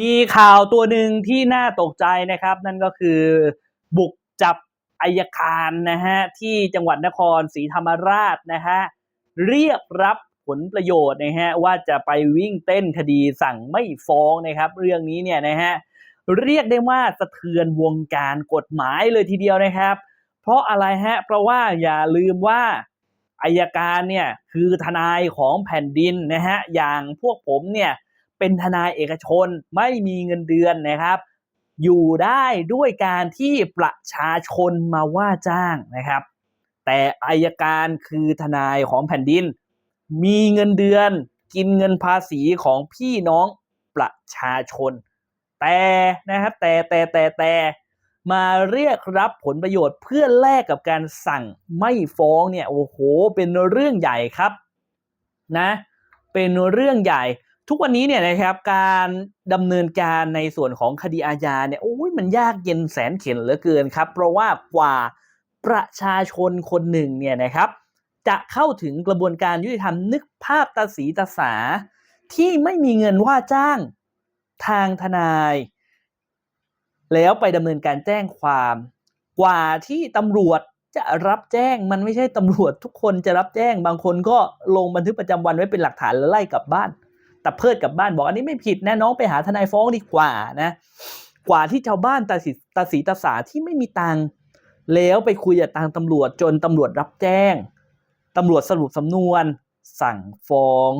มีข่าวตัวหนึ่งที่น่าตกใจนะครับ นั่นก็คือบุกจับอายการนะฮะที่จังหวัดนครศรีธรรมราชนะฮะเรียกรับผลประโยชน์นะฮะว่าจะไปวิ่งเต้นคดีสั่งไม่ฟ้องนะครับ เรื่องนี้เนี่ยนะฮะเรียกได้ว่าสะเทือนวงการกฎหมายเลยทีเดียวนะครับ เพราะอะไรฮะเพราะว่าอย่าลืมว่าอายการเนี่ยคือทนายของแผ่นดินนะฮะอย่างพวกผมเนี่ย เป็นทนายเอกชนไม่มีเงินเดือนนะครับ อยู่ได้ด้วยการที่ประชาชนมาว่าจ้างนะครับ แต่อายการคือทนายของแผ่นดิน มีเงินเดือนกินเงินภาษีของพี่น้องประชาชน แต่นะครับแต่แต่แต่แต่มาเรียกรับผลประโยชน์เพื่อแลกกับการสั่งไม่ฟ้องเนี่ยโอ้โหเป็นเรื่องใหญ่ครับนะเป็นเรื่องใหญ่ ทุกวันนี้เนี่ยนะครับการดำเนินการในส่วนของคดีอาญาเนี่ยโอ้ยมันยากเย็นแสนเข็ญเหลือเกินครับ เพราะว่ากว่าประชาชนคนหนึ่งเนี่ยนะครับ จะเข้าถึงกระบวนการยุติธรรมนึกภาพตาสีตาสา ที่ไม่มีเงินว่าจ้างทางทนาย แล้วไปดำเนินการแจ้งความ กว่าที่ตำรวจจะรับแจ้งมันไม่ใช่ตำรวจทุกคนจะรับแจ้งบางคนก็ลงบันทึกประจำวันไว้เป็นหลักฐานแล้วไล่กลับบ้าน แต่เพิดกลับบ้านบอกอันนี้ไม่ผิดนะน้องไปหาทนายฟ้องดีกว่านะกว่าที่ชาวบ้านตาสีตาสีตาสาที่ไม่มีตังค์แล้วไปคุยกับทางตำรวจจนตำรวจรับแจ้งตำรวจสรุปสำนวนสั่งฟ้อง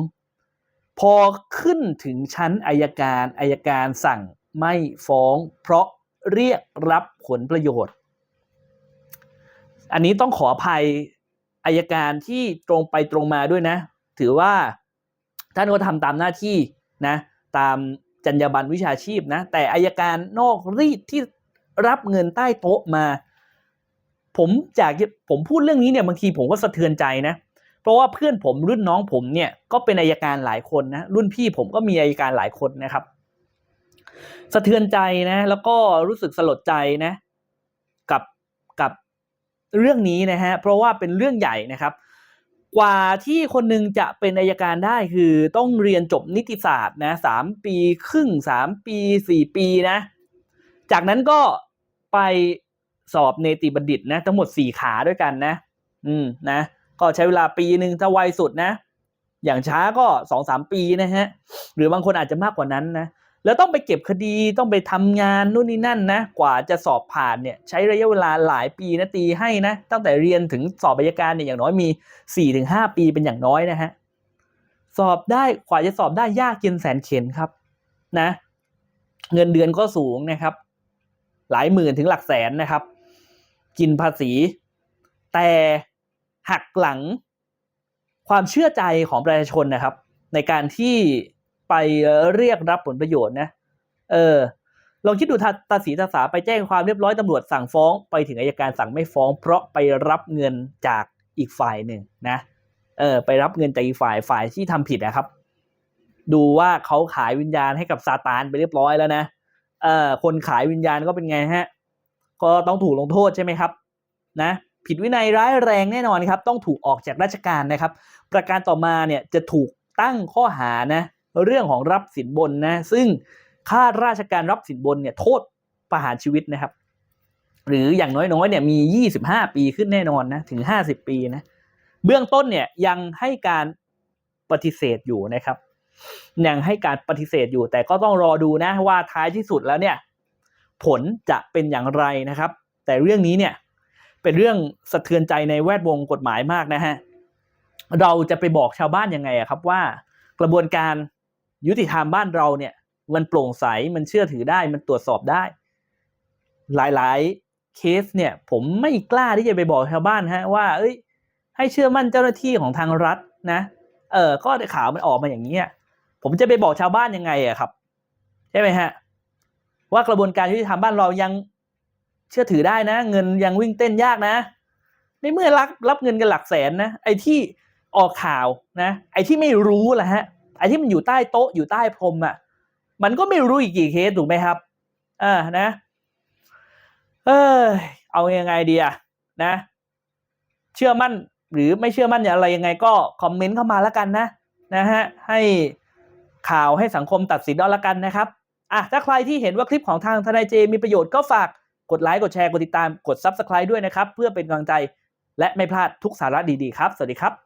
พอขึ้นถึงชั้นอายการอายการสั่งไม่ฟ้อง เพราะเรียกรับผลประโยชน์ อันนี้ต้องขออภัยอายการที่ตรงไปตรงมาด้วยนะ ถือว่า ท่านก็ทำตามหน้าที่นะตามจรรยาบรรณวิชาชีพนะแต่อายการนอกรีดที่รับเงินใต้โต๊ะมา ผมจากผมพูดเรื่องนี้เนี่ยบางทีผมก็สะเทือนใจนะเพราะว่าเพื่อนผมรุ่นน้องผมเนี่ยก็เป็นอายการหลายคนนะรุ่นพี่ผมก็มีอายการหลายคนนะครับ สะเทือนใจนะแล้วก็รู้สึกสลดใจนะกับกับเรื่องนี้นะฮะเพราะว่าเป็นเรื่องใหญ่นะครับ กว่าที่คนหนึ่งจะเป็นอายการได้คือต้องเรียนจบนิติศาสตร์นะสามปีครึ่งสามปีสี่ปีนะ จากนั้นก็ไปสอบเนติบัณฑิตนะ ทั้งหมดสี่ขาด้วยกันนะ อืมนะ ก็ใช้เวลาปีหนึ่งถ้าไวสุดนะ อย่างช้าก็สองสามปีนะฮะ หรือบางคนอาจจะมากกว่านั้นนะ แล้วต้องไปเก็บคดีต้องไปทำงานนู่นนี่นั่นนะกว่าจะสอบผ่านเนี่ยใช้ระยะเวลาหลายปีนะตีให้นะตั้งแต่เรียนถึงสอบอัยการเนี่ยอย่างน้อยมีสี่ถึงห้าปีเป็นอย่างน้อยนะฮะสอบได้กว่าจะสอบได้ยากเย็นแสนเข็ญครับนะเงินเดือนก็สูงนะครับ หลายหมื่นถึงหลักแสนนะครับ กินภาษี แต่หักหลังความเชื่อใจของประชาชนนะครับ ในการที่ ไปเรียกรับผลประโยชน์นะ เออลองคิดดูตาสีตาสาไปแจ้งความเรียบร้อยตำรวจสั่งฟ้อง ไปถึงอายการสั่งไม่ฟ้อง เพราะไปรับเงินจากอีกฝ่ายหนึ่งนะ เออ ไปรับเงินจากอีกฝ่ายฝ่ายที่ทำผิดนะครับ ดูว่าเขาขายวิญญาณให้กับซาตานไปเรียบร้อยแล้วนะ เออคนขายวิญญาณก็เป็นไงฮะ ก็ต้องถูกลงโทษใช่ไหมครับ นะผิดวินัยร้ายแรงแน่นอนครับ ต้องถูกออกจากราชการนะครับ ประการต่อมาเนี่ยจะถูกตั้งข้อหานะ เรื่องของรับสินบนนะซึ่งข้าราชการรับสินบนเนี่ยโทษประหารชีวิตนะครับ หรืออย่างน้อยๆเนี่ยมี 25 ปีขึ้นแน่นอนนะถึง 50 ปีนะเบื้องต้นเนี่ยยังให้การปฏิเสธอยู่นะครับยังให้การปฏิเสธอยู่ แต่ก็ต้องรอดูนะว่าท้ายที่สุดแล้วเนี่ย ผลจะเป็นอย่างไรนะครับ แต่เรื่องนี้เนี่ย เป็นเรื่องสะเทือนใจในแวดวงกฎหมายมากนะฮะเราจะไปบอกชาวบ้านยังไงอะครับว่า กระบวนการ ยุติธรรมบ้านเราเนี่ย มันโปร่งใสมันเชื่อถือได้มันตรวจสอบได้ หลายๆเคสเนี่ย ผมไม่กล้าที่จะไปบอกชาวบ้านฮะว่า เอ้ย ให้เชื่อมั่นเจ้าหน้าที่ของทางรัฐนะเออก็ข่าวมันออกมาอย่างนี้ผมจะไปบอกชาวบ้านยังไงอะครับ ใช่ไหมฮะ ว่ากระบวนการยุติธรรมบ้านเรายังเชื่อถือได้นะ เงินยังวิ่งเต้นยากนะในเมื่อรับรับเงินกันหลักแสนนะไอ้ที่ออกข่าวนะ ไอ้ที่ไม่รู้แหละฮะ ไอ้ที่มันอยู่ใต้โต๊ะอยู่ใต้พรมอะ่ะ มันก็ไม่รู้อีกกี่เคสถูกไหมครับอ่านะเออเอายังไงดีอะนะ เชื่อมั่นหรือไม่เชื่อมั่นอย่างไรยังไงก็คอมเมนต์เข้ามาแล้วกันนะนะฮะให้ข่าวให้สังคมตัดสินเอาละกันนะครับอะถ้าใครที่เห็นว่าคลิปของทางทนายเจมีประโยชน์ก็ฝากกดไลค์กดแชร์กดติดตามกด Subscribe ด้วยนะครับ เพื่อเป็นกำลังใจและไม่พลาดทุกสาระดีๆครับ สวัสดีครับ